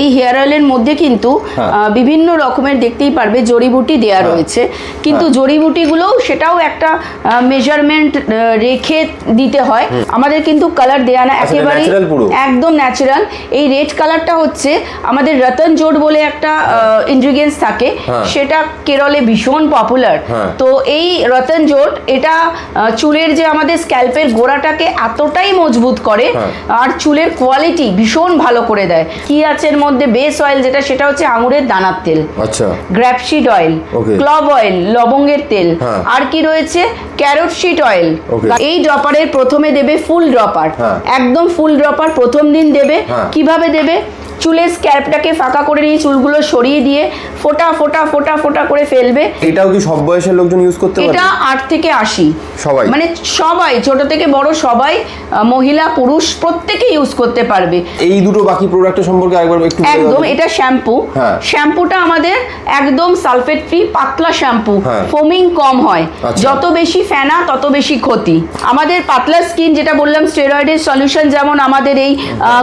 এই হেয়ার অয়েলের মধ্যে কিন্তু হ্যাঁ। বিভিন্ন রকমের দেখতেই পারবে জড়িবুটি দেয়া হ্যাঁ। রয়েছে কিন্তু হ্যাঁ। জড়িবুটিগুলোও সেটাও একটা মেজারমেন্ট রেখে দিতে হয় আমাদের কিন্তু কালার দেয়া না আচ্ছা, একেবারে একদম ন্যাচারাল এই রেড কালারটা হচ্ছে আমাদের রতন জোট বলে একটা ইনগ্রিডিয়েন্টস থাকে। সেটা কেরলে ভীষণ পপুলার। তো এই রতন জোট এটা চুলের যে আমাদের স্ক্যাল্পের গোড়াটাকে এতটাই মজবুত করে। আর চুলের কোয়ালিটি ভীষণ ভালো করে দেয় কি আছে এর মধ্যে বেস অয়েল যেটা সেটা হচ্ছে আঙুরের দানার তেল। আচ্ছা। গ্র্যাপশিড অয়েল ক্লব অয়েল লবঙ্গের তেল। হ্যাঁ। আর কি রয়েছে? ক্যারোট শিট অয়েল এই ড্রপারের প্রথমে দেবে ফুল ড্রপার হ্যাঁ। একদম ফুল ড্রপার প্রথম দিন দেবে। হ্যাঁ। কীভাবে দেবে? চুলের স্ক্যাল্পটাকে ফাঁকা করে নিয়ে চুলগুলো সরিয়ে দিয়ে ফোটা ফোটা ফোটা ফোটা করে ফেলবে। এটাও কি সব বয়সের লোকজন ইউজ করতে পারে এটা আট থেকে আশি। সবাই? মানে সবাই ছোট থেকে বড় সবাই মহিলা পুরুষ প্রত্যেকে ইউজ করতে পারবে। এই দুটো বাকি প্রোডাক্টের সম্পর্কে আরেকবার একটু একদম এটা শ্যাম্পু হ্যাঁ। শ্যাম্পুটা আমাদের একদম সালফেট ফ্রি পাতলা শ্যাম্পু হ্যাঁ। ফোমিং কম হয়। আচ্ছা। যত বেশি ফেনা তত বেশি ক্ষতি। আমাদের পাতলা স্কিন যেটা বললাম স্টেরয়েডের সলিউশন যেমন আমাদের এই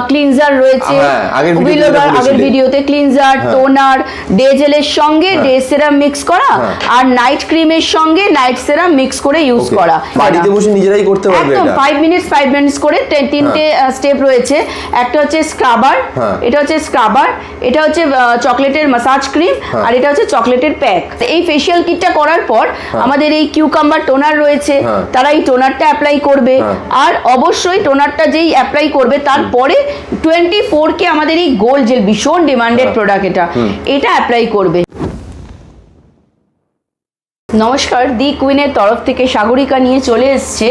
ক্লিনজার রয়েছে। হ্যাঁ, আগের ভিডিওতে ক্লিনজার হ্যাঁ। টোনার ডে জেলের সঙ্গে হ্যাঁ। ডে সেরাম মিক্স করা হ্যাঁ। আর নাইট ক্রিমের সঙ্গে নাইট সেরাম মিক্স করে ইউজ করা বাড়িতে বসে নিজেরাই করতে পারবে একদম এটা ফাইভ মিনিটস ফাইভ মিনিটস করে তিনটে স্টেপ রয়েছে একটা হচ্ছে স্ক্রাবার হ্যাঁ। এটা হচ্ছে স্ক্রাবার এটা হচ্ছে চকলেটের মাসাজ ক্রিম হ্যাঁ। আর এটা হচ্ছে চকলেটের প্যাক এই ফেশিয়াল কিটটা করার পর আমাদের এই কিউকাম্বার টোনার রয়েছে হ্যাঁ। তারা এই টোনারটা অ্যাপ্লাই করবে হ্যাঁ। আর অবশ্যই টোনারটা যেই অ্যাপ্লাই করবে তারপরে টোয়েন্টি ফোর কে আমাদের এই গোল্ড জেল ভীষণ ডিমান্ডেড হ্যাঁ। প্রোডাক্ট এটা। এটা অ্যাপ্লাই করবে। নমস্কার দি কুইনের তরফ থেকে সাগরিকা নিয়ে চলে এসছে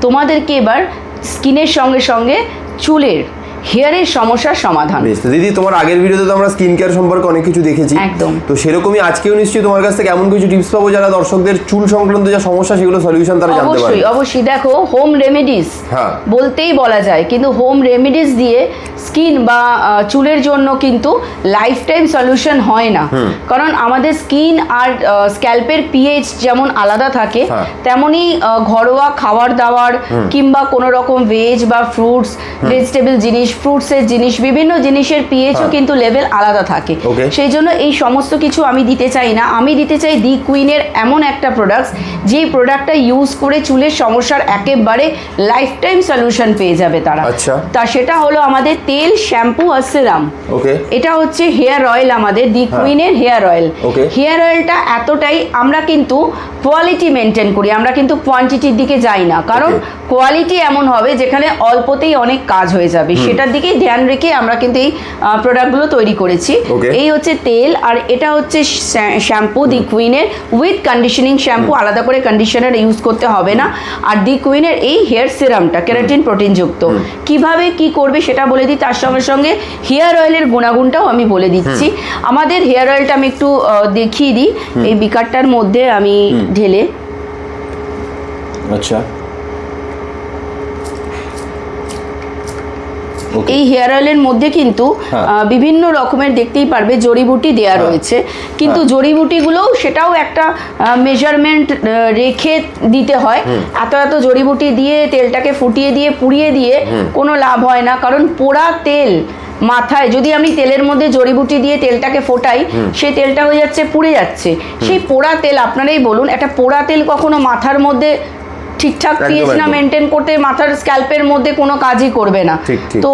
তোমাদেরকে এবার স্কিনের সঙ্গে সঙ্গে চুলের হেয়ারের সমস্যার সমাধান। দিদি তোমার আগের ভিডিওতে তো আমরা স্কিন কেয়ার সম্পর্কে অনেক কিছু দেখেছি। একদম। তো সেরকমই আজকেও নিশ্চয়ই তোমার কাছ থেকে এমন কিছু টিপস পাবো যারা দর্শকদের চুল সংক্রান্ত যা সমস্যা সেগুলো সলিউশন তারা জানতে পারবে। অবশ্যই। অবশ্যই দেখো হোম রেমেডিস হ্যাঁ। বলতেই বলা যায় কিন্তু হোম রেমেডিস দিয়ে স্কিন বা চুলের জন্য কিন্তু লাইফ টাইম সলিউশন হয় না। কারণ আমাদের স্কিন আর স্ক্যাল্পের পিএইচ যেমন আলাদা থাকে হ্যাঁ। তেমনি ঘরোয়া খাবার দাবার কিংবা কোনো রকম ভেজ বা ফ্রুটস ভেজিটেবল জিনিস ফ্রুটসের জিনিস বিভিন্ন জিনিসের পিএইচও হ্যাঁ। কিন্তু লেভেল আলাদা থাকে। সেই জন্য এই সমস্ত কিছু আমি দিতে চাই না। আমি দিতে চাই দি কুইনের এমন একটা প্রোডাক্টস যেই প্রোডাক্টটা ইউজ করে চুলের সমস্যার একেবারে লাইফ টাইম সলিউশন পেয়ে যাবে তারা। আচ্ছা। তা সেটা হলো আমাদের তেল শ্যাম্পু আর সিরাম ওকে এটা হচ্ছে হেয়ার অয়েল আমাদের দি। কুইনের হেয়ার অয়েল. হেয়ার অয়েলটা এতটাই আমরা কিন্তু কোয়ালিটি মেনটেন করি আমরা কিন্তু কোয়ান্টিটির দিকে যাই না। কারণ কোয়ালিটি এমন হবে যেখানে অল্পতেই অনেক কাজ হয়ে যাবে। সেটার দিকেই ধ্যান রেখে আমরা কিন্তু এই প্রোডাক্টগুলো তৈরি করেছি। এই হচ্ছে তেল আর এটা হচ্ছে শ্যাম্পু দি কুইনের উইথ কন্ডিশনিং শ্যাম্পু আলাদা করে কন্ডিশনার ইউজ করতে হবে না। আর দি কুইনের এই হেয়ার সিরামটা কেরাটিন প্রোটিন যুক্ত কীভাবে কি করবে সেটা বলে দিই তার সঙ্গে সঙ্গে হেয়ার অয়েলের গুণাগুণটাও আমি বলে দিচ্ছি। আমাদের হেয়ার অয়েলটা আমি একটু দেখিয়ে দিই। এই বিকারটার মধ্যে আমি ঢেলে আচ্ছা। এই হেয়ার অয়েলের মধ্যে কিন্তু হ্যাঁ। বিভিন্ন রকমের দেখতেই পারবে জড়িবুটি দেয়া হ্যাঁ। রয়েছে। কিন্তু হ্যাঁ। জড়িবুটিগুলোও সেটাও একটা মেজারমেন্ট রেখে দিতে হয়। এত এত জড়িবুটি দিয়ে তেলটাকে ফুটিয়ে দিয়ে পুড়িয়ে দিয়ে কোনো লাভ হয় না। কারণ পোড়া তেল মাথায় যদি আমি তেলের মধ্যে জড়িবুটি দিয়ে তেলটাকে ফোটাই সেই তেলটা হয়ে যাচ্ছে পুড়ে যাচ্ছে। সেই পোড়া তেল আপনারাই বলুন একটা পোড়া তেল কখনো মাথার মধ্যে ঠিকঠাক পিএইচ না মেনটেন করতে মাথার স্ক্যাল্পের মধ্যে কোনো কাজই করবে না। তো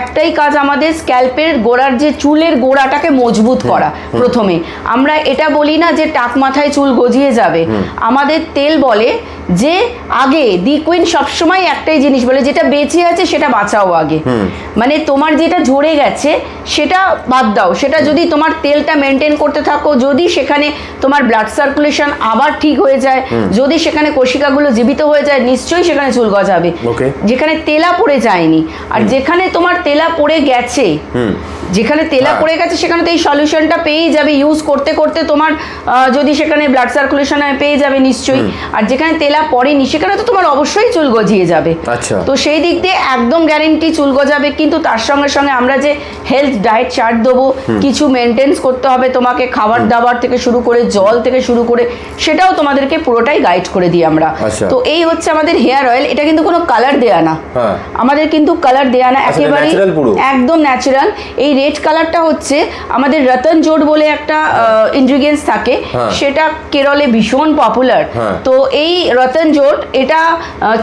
একটাই কাজ আমাদের স্ক্যাল্পের গোড়ার যে চুলের গোড়াটাকে মজবুত করা প্রথমে। আমরা এটা বলি না যে টাক মাথায় চুল গজিয়ে যাবে। আমাদের তেল বলে যে আগে দি কুইন সবসময় একটাই জিনিস বলে যেটা বেঁচে আছে সেটা বাঁচাও আগে। মানে তোমার যেটা ঝরে গেছে সেটা বাদ দাও। সেটা যদি তোমার তেলটা মেনটেন করতে থাকো যদি সেখানে তোমার ব্লাড সার্কুলেশন আবার ঠিক হয়ে যায় যদি সেখানে কোশিকাগুলো জীবিত হয়ে যায় নিশ্চয়ই সেখানে চুল গজাবে। হবে যেখানে তেলা পড়ে যায়নি। আর যেখানে তোমার তেলা পড়ে গেছে যেখানে তেলা হ্যাঁ। পড়ে গেছে সেখানে তো এই সলিউশনটা পেয়েই যাবে। ইউজ করতে করতে তোমার যদি সেখানে ব্লাড সার্কুলেশন পেয়ে যাবে নিশ্চয়ই। আর যেখানে তেলা পড়েনি সেখানে তো তোমার অবশ্যই চুল গজিয়ে যাবে। আচ্ছা। তো সেই দিক দিয়ে একদম গ্যারেন্টি চুল গজাবে কিন্তু তার সঙ্গে সঙ্গে আমরা যে হেলথ ডায়েট চার্ট দেবো কিছু মেনটেন্স করতে হবে তোমাকে খাবার দাবার থেকে শুরু করে জল থেকে শুরু করে সেটাও তোমাদেরকে পুরোটাই গাইড করে দিই আমরা। আচ্ছা। তো এই হচ্ছে আমাদের হেয়ার অয়েল এটা কিন্তু কোনো কালার দেয়া না। হ্যাঁ। আমাদের কিন্তু কালার দেয়া না আচ্ছা, একেবারে একদম ন্যাচারাল এই রেড কালারটা হচ্ছে আমাদের রতন জোট বলে একটা ইনগ্রিডিয়েন্টস থাকে। হ্যাঁ। সেটা কেরলে ভীষণ পপুলার হ্যাঁ। তো এই রতন জোট এটা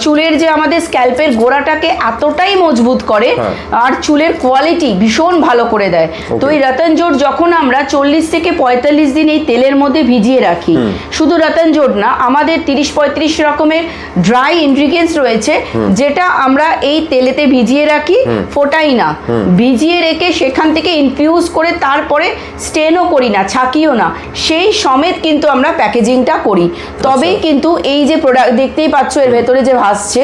চুলের যে আমাদের স্ক্যাল্পের গোড়াটাকে এতটাই মজবুত করে হ্যাঁ। আর চুলের কোয়ালিটি ভীষণ ভালো করে দেয়। তো এই রতন জোট যখন আমরা চল্লিশ থেকে পঁয়তাল্লিশ দিন এই তেলের মধ্যে ভিজিয়ে রাখি শুধু রতন জোট না আমাদের তিরিশ পঁয়ত্রিশ রকমের ড্রাই ইনগ্রিডিয়েন্টস রয়েছে যেটা আমরা এই তেলেতে ভিজিয়ে রাখি ফোটাই না। ভিজিয়ে রেখে সেখান থেকে ইনফিউজ করে তারপরে স্টেনও করি না ছাকিও না। সেই সমেত কিন্তু আমরা প্যাকেজিংটা করি। তবেই কিন্তু এই যে প্রোডাক্ট দেখতেই পাচ্ছ এর ভেতরে যে ভাসছে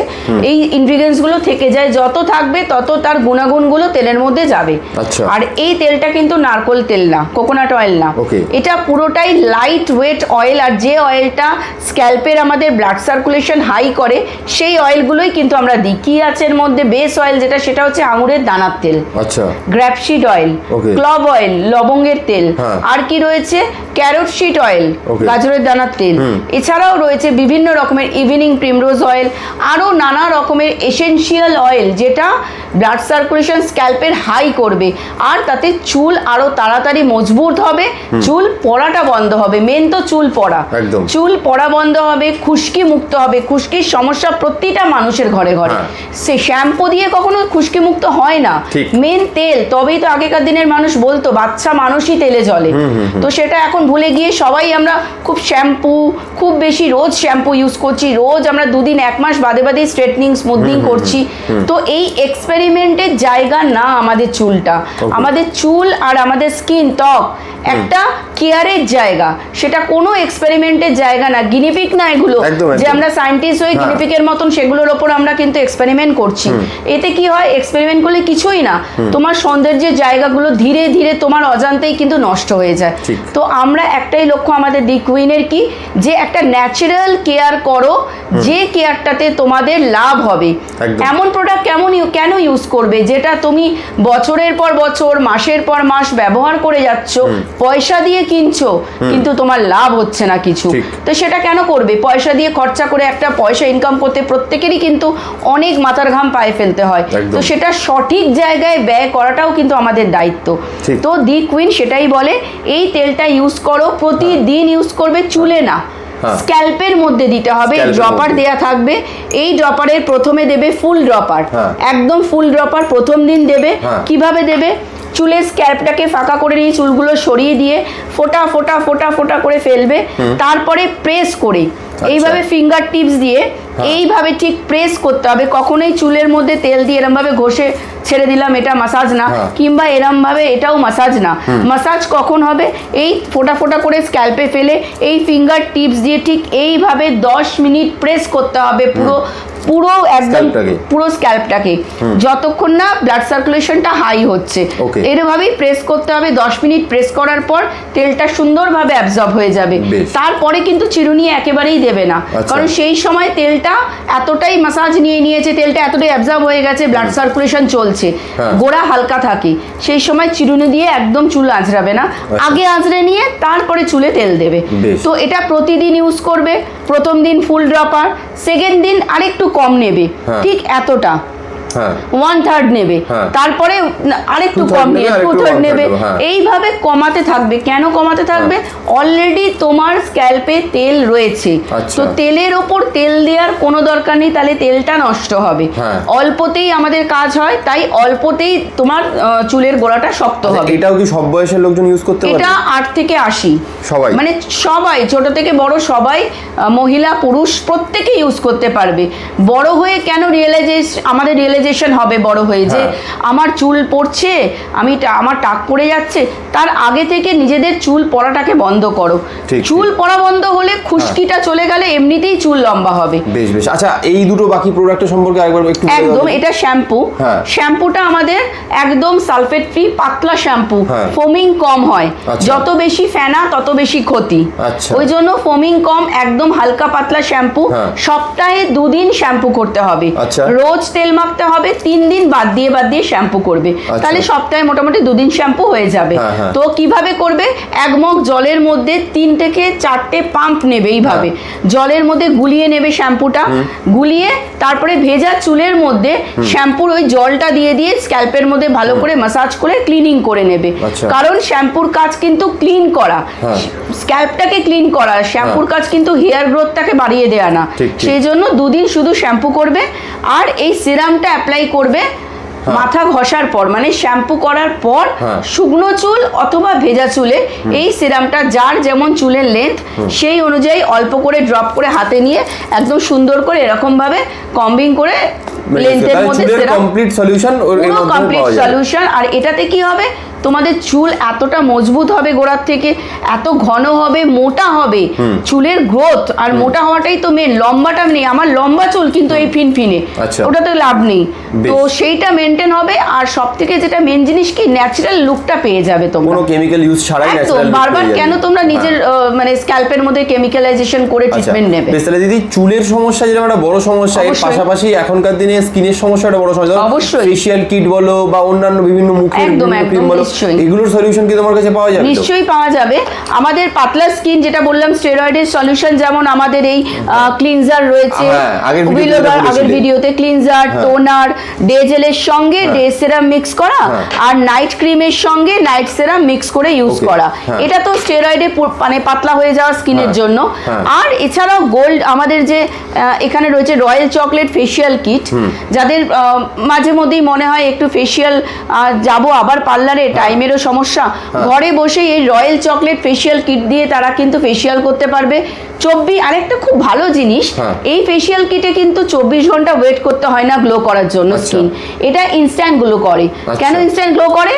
এই ইনগ্রিডিয়েন্টসগুলো থেকে যায় যত থাকবে তত তার গুণাগুণগুলো তেলের মধ্যে যাবে। আচ্ছা। আর এই তেলটা কিন্তু নারকোল তেল না কোকোনাট অয়েল না। এটা পুরোটাই লাইট ওয়েট অয়েল আর যে অয়েলটা স্ক্যাল্পের আমাদের ব্লাড সার্কুলেশন হাই করে সেই অয়েলগুলোই কিন্তু আমরা দিই। কি আছে এর মধ্যে বেস অয়েল যেটা সেটা হচ্ছে আঙুরের দানার তেল। আচ্ছা। Grapeseed oil Okay. Clove oil লবঙ্গের তেল হ্যাঁ। আর কি রয়েছে ক্যারোট শিট অয়েল গাজরের দানার তেল। এছাড়াও রয়েছে বিভিন্ন রকমের ইভিনিং প্রিমরোজ অয়েল আরও নানা রকমের এসেনশিয়াল অয়েল যেটা ব্লাড সার্কুলেশন স্ক্যাল্পের হাই করবে। আর তাতে চুল আরও তাড়াতাড়ি মজবুত হবে চুল পড়াটা বন্ধ হবে। মেন তো চুল পড়া। চুল পড়া বন্ধ হবে খুশকি মুক্ত হবে। খুশকির সমস্যা প্রতিটা মানুষের ঘরে ঘরে। হ্যাঁ। সে শ্যাম্পু দিয়ে কখনো খুশকি মুক্ত হয় না। মেন তেল তবেই তো আগেকার দিনের মানুষ বলতো বাচ্চা মানুষই তেলে জলে। তো সেটা এখন ভুলে গিয়ে সবাই আমরা খুব শ্যাম্পু খুব বেশি রোজ শ্যাম্পু ইউজ করছি। রোজ আমরা দুদিন এক মাস বাদে বাদে স্ট্রেটনিং স্মুথনিং করছি। তো এই এক্সপেরিমেন্টের জায়গা না আমাদের চুলটা। আমাদের চুল আর আমাদের স্কিন ত্বক একটা কেয়ারের জায়গা। সেটা কোনো এক্সপেরিমেন্টের জায়গা না। গিনিপিক না এগুলো। যে আমরা সায়েন্টিস্ট হয়ে হ্যাঁ। গিনিপিকের মতন সেগুলোর ওপর আমরা কিন্তু এক্সপেরিমেন্ট করছি। এতে কি হয়? এক্সপেরিমেন্ট করলে কিছুই না। তোমার সৌন্দর্যের জায়গাগুলো ধীরে ধীরে তোমার অজান্তেই কিন্তু নষ্ট হয়ে যায়। তো আমরা একটাই লক্ষ্য আমাদের দি কুইনের কি? যে একটা ন্যাচারাল কেয়ার করো। যে কেয়ারটাতে তোমাদের লাভ হবে। এমন প্রোডাক্ট কেমন ইউ- কেন ইউজ করবে? যেটা তুমি বছরের পর বছর মাসের পর মাস ব্যবহার করে যাচ্ছ পয়সা দিয়ে কিনছো কিন্তু তোমার লাভ হচ্ছে না কিছু। তো সেটা কেন করবে? পয়সা দিয়ে খরচা করে একটা পয়সা ইনকাম করতে প্রত্যেকেরই কিন্তু অনেক মাথার ঘাম পায়ে ফেলতে হয়। তো সেটা সঠিক জায়গায় ব্যয় করাটাও কিন্তু আমাদের দায়িত্ব। তো দি কুইন সেটাই বলে এই তেলটা ইউজ করো প্রতিদিন ইউজ করবে চুলে না। হ্যাঁ। স্ক্যাল্পের মধ্যে দিতে হবে ড্রপার। দেয়া থাকবে। এই ড্রপারের প্রথমে দেবে ফুল ড্রপার হ্যাঁ। একদম ফুল ড্রপার প্রথম দিন দেবে। হ্যাঁ। কীভাবে দেবে? চুলের স্ক্যাল্পটাকে ফাঁকা করে নিয়ে চুলগুলো সরিয়ে দিয়ে ফোটা ফোটা ফোটা ফোটা করে ফেলবে। তারপরে প্রেস করে। আচ্ছা। এইভাবে ফিঙ্গার টিপস দিয়ে এইভাবে ঠিক প্রেস করতে হবে। কখনোই চুলের মধ্যে তেল দিয়ে এরমভাবে ঘষে ছেড়ে দিলাম এটা মাসাজ না। হ্যাঁ। কিংবা এরমভাবে এটাও মাসাজ না। মাসাজ কখন হবে? এই ফোটা ফোটা করে স্ক্যাল্পে ফেলে এই ফিঙ্গার টিপস দিয়ে ঠিক এইভাবে দশ মিনিট প্রেস করতে হবে পুরো পুরো একদম পুরো স্ক্যাল্পটাকে। যতক্ষণ না ব্লাড সার্কুলেশনটা হাই হচ্ছে। এরভাবেই প্রেস করতে হবে। দশ মিনিট প্রেস করার পর তেলটা সুন্দরভাবে অ্যাবজর্ব হয়ে যাবে। তারপরে কিন্তু চিরুনি একেবারেই দেবে না। আচ্ছা। কারণ সেই সময় তেলটা এতটাই মাসাজ নিয়ে নিয়েছে তেলটা এতটাই অ্যাবজর্ব হয়ে গেছে ব্লাড সার্কুলেশন চলছে। হ্যাঁ। গোড়া হালকা থাকে। সেই সময় চিরুনি দিয়ে একদম চুল আঁচড়াবে না। আগে আঁচড়ে নিয়ে তারপরে চুলে তেল দেবে। তো এটা প্রতিদিন ইউজ করবে। প্রথম দিন ফুল ড্রপার সেকেন্ড দিন আরেকটু কম নেবে হ্যাঁ। ঠিক এতটা ওয়ান থার্ড নেবে। হ্যাঁ। তারপরে আরেকটু কম নেবে, নেবে টু থার্ড নেবে। হ্যাঁ। এইভাবে কমাতে থাকবে। কেন কমাতে থাকবে? অলরেডি তোমার স্ক্যাল্পে তেল রয়েছে। আচ্ছা। তো তেলের ওপর তেল দেওয়ার কোনো দরকার নেই তাহলে তেলটা নষ্ট হবে। হ্যাঁ। অল্পতেই আমাদের কাজ হয় তাই অল্পতেই তোমার চুলের গোড়াটা শক্ত আচ্ছা, হবে। এটাও কি সব বয়সের লোকজন ইউজ করতে পারে এটা আট থেকে আশি। সবাই? মানে সবাই ছোট থেকে বড় সবাই মহিলা পুরুষ প্রত্যেকে ইউজ করতে পারবে। বড় হয়ে কেন রিয়েলাইজেশন আমাদের রিয়েলাইজেশন হবে বড় হয়ে যে হ্যাঁ। আমার চুল পড়ছে আমি আমার টাক পড়ে যাচ্ছে তার আগে থেকে নিজেদের চুল পড়াটাকে বন্ধ করো চুল পড়া বন্ধ হলে খুশকিটা চলে গেলে এমনিতেই চুল লম্বা হবে বেশ বেশ আচ্ছা এই দুটো বাকি প্রোডাক্টের সম্পর্কে একবার একটু একদম এটা শ্যাম্পু হ্যাঁ। শ্যাম্পুটা আমাদের একদম সালফেট ফ্রি পাতলা শ্যাম্পু হ্যাঁ। ফোমিং কম হয় আচ্ছা। যত বেশি ফেনা তত বেশি ক্ষতি আচ্ছা। ওই জন্য ফোমিং কম একদম হালকা পাতলা শ্যাম্পু হ্যাঁ। সপ্তাহে দুদিন শ্যাম্পু করতে হবে আচ্ছা। রোজ তেল মাখতে হবে তিন দিন বাদ দিয়ে বাদ দিয়ে শ্যাম্পু করবে। তাহলে সপ্তাহে মোটামুটি দুদিন শ্যাম্পু হয়ে যাবে। হ্যাঁ, হ্যাঁ। তো কীভাবে করবে? এক মগ জলের মধ্যে তিন থেকে চারটে পাম্প নেবে এইভাবে। হ্যাঁ। জলের মধ্যে গুলিয়ে নেবে শ্যাম্পুটা। গুলিয়ে তারপরে ভেজা চুলের মধ্যে শ্যাম্পুর ওই জলটা দিয়ে দিয়ে স্ক্যাল্পের মধ্যে ভালো করে মাসাজ করে ক্লিনিং করে নেবে। আচ্ছা। কারণ শ্যাম্পুর কাজ কিন্তু ক্লিন করা। স্ক্যাল্পটাকে ক্লিন করা। শ্যাম্পুর কাজ কিন্তু হেয়ার গ্রোথটাকে বাড়িয়ে দেওয়া না। সেই জন্য দুদিন শুধু শ্যাম্পু করবে। আর এই সিরামটা অ্যাপ্লাই করবে মাথা ঘষার পর মানে শ্যাম্পু করার পর হ্যাঁ। শুকনো চুল অথবা ভেজা চুলে এই সিরামটা যার যেমন চুলের লেন্থ সেই অনুযায়ী অল্প করে ড্রপ করে হাতে নিয়ে একদম সুন্দর করে এরকম ভাবে কম্বিং করে মানে লেন্থের মধ্যে serum complete solution complete solution আর এটাতে কি হবে? তোমাদের চুল এতটা মজবুত হবে গোড়ার থেকে এত ঘন হবে মোটা হবে। চুলের গ্রোথ আর মোটা হওয়াটাই তো মেন লম্বাটা নেই। আমার লম্বা চুল কিন্তু এই ফিনফিনে। আচ্ছা। ওটাতে লাভ নেই। তো সেইটা মেনটেন হবে আর সব থেকে যেটা মেন জিনিস কি ন্যাচারাল লুকটা পেয়ে যাবে তোমরা। কোনো কেমিক্যাল ইউজ ছাড়াই ন্যাচারাল বারবার কেন তোমরা নিজের আহ, মানে স্ক্যাল্পের মধ্যে কেমিক্যালাইজেশন করে ট্রিটমেন্ট নেবে? বেশ তাহলে দিদি চুলের সমস্যা যেরকম একটা বড় সমস্যা এর পাশাপাশি এখনকার দিনে স্কিনের সমস্যা একটা বড় সমস্যা। অবশ্যই। ফেশিয়াল কিট বলো বা অন্যান্য বিভিন্ন মুখের একদম, ক্রিম বলো নিশ্চয়ই। এগুলোর সলিউশন কি তোমার কাছে পাওয়া যাবে নিশ্চয়ই পাওয়া যাবে। আমাদের পাতলা স্কিন যেটা বললাম স্টেরয়েডের সলিউশন যেমন আমাদের এই ক্লিনজার রয়েছে হ্যাঁ, আগের ভিডিওতে ক্লিনজার টোনার ডে জেলের সঙ্গে ডে সেরাম মিক্স করা হ্যাঁ। আর নাইট ক্রিমের সঙ্গে নাইট সেরাম মিক্স করে ইউজ করা। হ্যাঁ। এটা তো স্টেরয়েডে মানে পাতলা হয়ে যাওয়া স্কিনের জন্য। আর এছাড়াও গোল্ড আমাদের যে এখানে রয়েছে রয়্যাল চকলেট ফেশিয়াল কিট যাদের মাঝে মধ্যেই মনে হয় একটু ফেশিয়াল যাব আবার পার্লারে টাইমেরও সমস্যা। ঘরে বসে এই রয়্যাল চকলেট ফেশিয়াল কিট দিয়ে তারা কিন্তু ফেশিয়াল করতে পারবে। চব্বিশ আরেকটা খুব ভালো জিনিস হ্যাঁ। এই ফেশিয়াল কিটে কিন্তু চব্বিশ ঘণ্টা ওয়েট করতে হয় না গ্লো করার জন্য আচ্ছা। স্কিন এটা ইনস্ট্যান্ট গ্লো করে। আচ্ছা। কেন ইনস্ট্যান্ট গ্লো করে?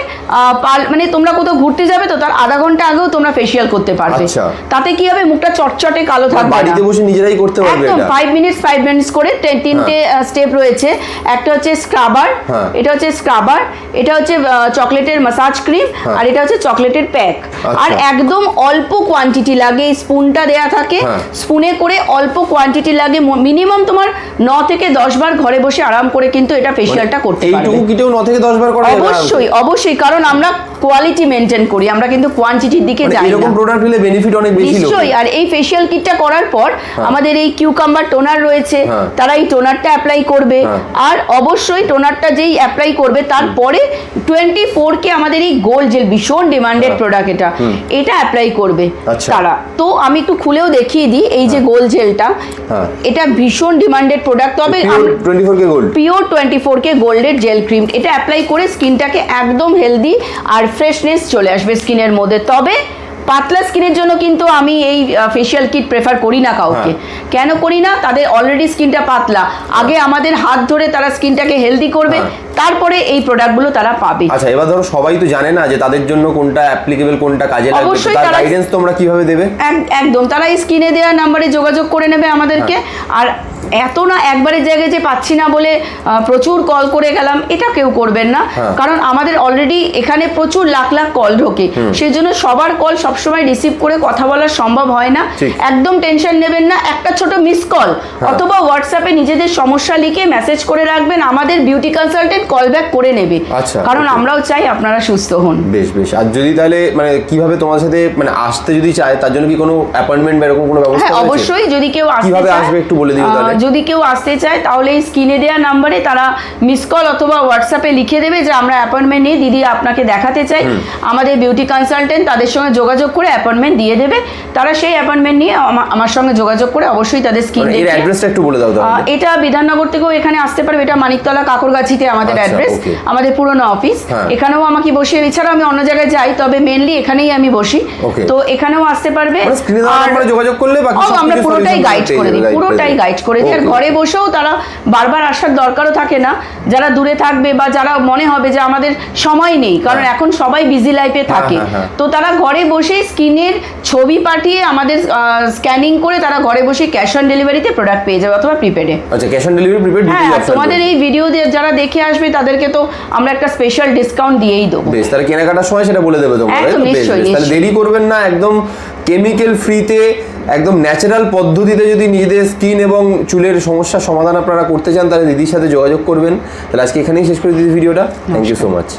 মানে তোমরা কোথাও ঘুরতে যাবে তো তার আধা ঘণ্টা আগেও তোমরা ফেশিয়াল করতে পারবে। আচ্ছা। তাতে কি হবে? মুখটা চটচটে কালো আর থাকবে বাড়িতে বসে নিজেরাই করতে পারবে একদম ফাইভ মিনিটস ফাইভ মিনিটস করে তিনটে স্টেপ রয়েছে। একটা হচ্ছে স্ক্রাবার হ্যাঁ। এটা হচ্ছে স্ক্রাবার এটা হচ্ছে চকলেটের মাসাজ ক্রিম হ্যাঁ। আর এটা হচ্ছে চকলেটের প্যাক আচ্ছা। আর একদম অল্প কোয়ান্টিটি লাগে স্পুনটা দেয়া থাকে হ্যাঁ। স্পুনে করে অল্প কোয়ান্টিটি লাগে মিনিমাম তোমার ন থেকে দশ বার ঘরে বসে আরাম করে কিন্তু এটা ফেশিয়ালটা করতে পারবে এইটুকু ন থেকে দশ বার করা অবশ্যই অবশ্যই কারণ আমরা কোয়ালিটি মেনটেন করি আমরা কিন্তু কোয়ান্টিটির দিকে মানে যাই এরকম প্রোডাক্ট নিলে বেনিফিট অনেক বেশি নিশ্চয়ই আর এই ফেশিয়াল কিটটা করার পর আমাদের এই কিউকাম্বার টোনার রয়েছে হ্যাঁ। তারা এই টোনারটা অ্যাপ্লাই করবে হ্যাঁ। আর অবশ্যই টোনারটা যেই অ্যাপ্লাই করবে তারপরে টোয়েন্টি ফোর কে আমাদের এই গোল্ড জেল ভীষণ ডিমান্ডেড প্রোডাক্ট এটা এটা অ্যাপ্লাই করবে আচ্ছা। তারা। তো আমি একটু খুলেও দেখিয়ে দিই এই যে গোল্ড জেলটা হ্যাঁ। এটা ভীষণ ডিমান্ডেড প্রোডাক্ট তবে পিওর টোয়েন্টি ফোর কে গোল্ডের জেল ক্রিম এটা অ্যাপ্লাই করে স্কিনটাকে একদম হেলদি আর ফ্রেশনেস চলে আসবে স্কিনের মধ্যে। তবে পাতলা স্কিনের জন্য কিন্তু আমি এই ফেশিয়াল কিট প্রেফার করি না কাউকে। কেন করি না? তাদের অলরেডি স্কিনটা পাতলা। আগে আমাদের হাত ধরে তারা স্কিনটাকে হেলদি করবে। হ্যাঁ। তারপরে এই প্রোডাক্টগুলো তারা পাবে। আচ্ছা এবার ধরো সবাই তো জানে না যে তাদের জন্য কোনটা অ্যাপ্লিকেবল কোনটা কাজে লাগবে। অবশ্যই তার গাইডেন্স তোমরা কীভাবে দেবে? একদম। তারা স্ক্রিনে দেওয়া নাম্বারে যোগাযোগ করে নেবে আমাদেরকে। আর এত না একবারের জায়গায় যে পাচ্ছি না বলে প্রচুর কল করে গেলাম এটা কেউ করবেন না। হ্যাঁ। কারণ আমাদের অলরেডি এখানে প্রচুর লাখ লাখ কল ঢোকে। সেই জন্য সবার কল সবসময় রিসিভ করে কথা বলা সম্ভব হয় না। একদম টেনশন নেবেন না। একটা ছোট মিস কল অথবা হোয়াটসঅ্যাপে নিজেদের সমস্যা লিখে মেসেজ করে রাখবেন। আমাদের বিউটি কনসালটেন্ট কল ব্যাক করে নেবে। আচ্ছা, কারণ আমরাও চাই আপনারা সুস্থ হন। বেশ বেশ। আর যদি তাহলে মানে কীভাবে তোমার সাথে মানে আসতে যদি চায় তার জন্য কি কোনো অ্যাপয়েন্টমেন্ট বা এরকম কোনো ব্যবস্থা হ্যাঁ রয়েছে? অবশ্যই যদি কেউ আসতে কীভাবে আসবে একটু বলে দিও তাহলে। যদি কেউ আসতে চায় তাহলে এই স্ক্রিনে দেওয়া নাম্বারে তারা মিস কল অথবা হোয়াটসঅ্যাপে লিখে দেবে যে আমরা অ্যাপয়েন্টমেন্ট নিয়ে দিদি আপনাকে দেখাতে চাই। আমাদের বিউটি কনসালটেন্ট তাদের সঙ্গে যোগাযোগ করে অ্যাপয়েন্টমেন্ট দিয়ে দেবে। তারা সেই অ্যাপয়েন্টমেন্ট নিয়ে আমার সঙ্গে যোগাযোগ করে অবশ্যই তাদের স্কিন মানে এর অ্যাড্রেসটা একটু বলে দাও তাহলে। এটা বিধাননগর থেকেও এখানে আসতে পারবে। এটা মানিকতলা কাকরগাছিতে আমাদের আচ্ছা, অ্যাড্রেস আমাদের পুরনো অফিস হ্যাঁ। এখানেও আমাকে বসি এছাড়াও আমি অন্য জায়গায় যাই তবে মেনলি এখানেই আমি বসি। তো এখানেও আসতে পারবে। মানে যোগাযোগ করলে আমরা পুরোটাই গাইড করে দিই পুরোটাই গাইড করে দিই। আর ঘরে বসেও তারা বারবার আসার দরকারও থাকে না। যারা দূরে থাকবে বা যারা মনে হবে যে আমাদের সময় নেই কারণ হ্যাঁ। এখন সবাই বিজি লাইফে থাকে। হ্যাঁ, হ্যাঁ। তো তারা ঘরে বসে স্ক্রিনের ছবি পাঠিয়ে আমাদের স্ক্যানিং করে তারা ঘরে বসে ক্যাশ অন ডেলিভারিতে প্রোডাক্ট পেয়ে যাবে অথবা প্রিপেডে আচ্ছা ক্যাশ অন ডেলিভারি প্রিপেড হ্যাঁ তোমাদের এই ভিডিও যারা দেখে আসবে তাদেরকে তো আমরা একটা স্পেশাল ডিসকাউন্ট দিয়েই দেবো। বেশ তাহলে কেনাকাটার সময় সেটা বলে দেবে তোমরা নিশ্চয়ই। তাহলে দেরি করবেন না একদম কেমিক্যাল ফ্রিতে একদম ন্যাচারাল পদ্ধতিতে যদি নিজেদের স্কিন এবং চুলের সমস্যা সমাধান আপনারা করতে চান তাহলে দিদির সাথে যোগাযোগ করবেন। তাহলে আজকে এখানেই শেষ করে দিদি ভিডিওটা। Thank you so much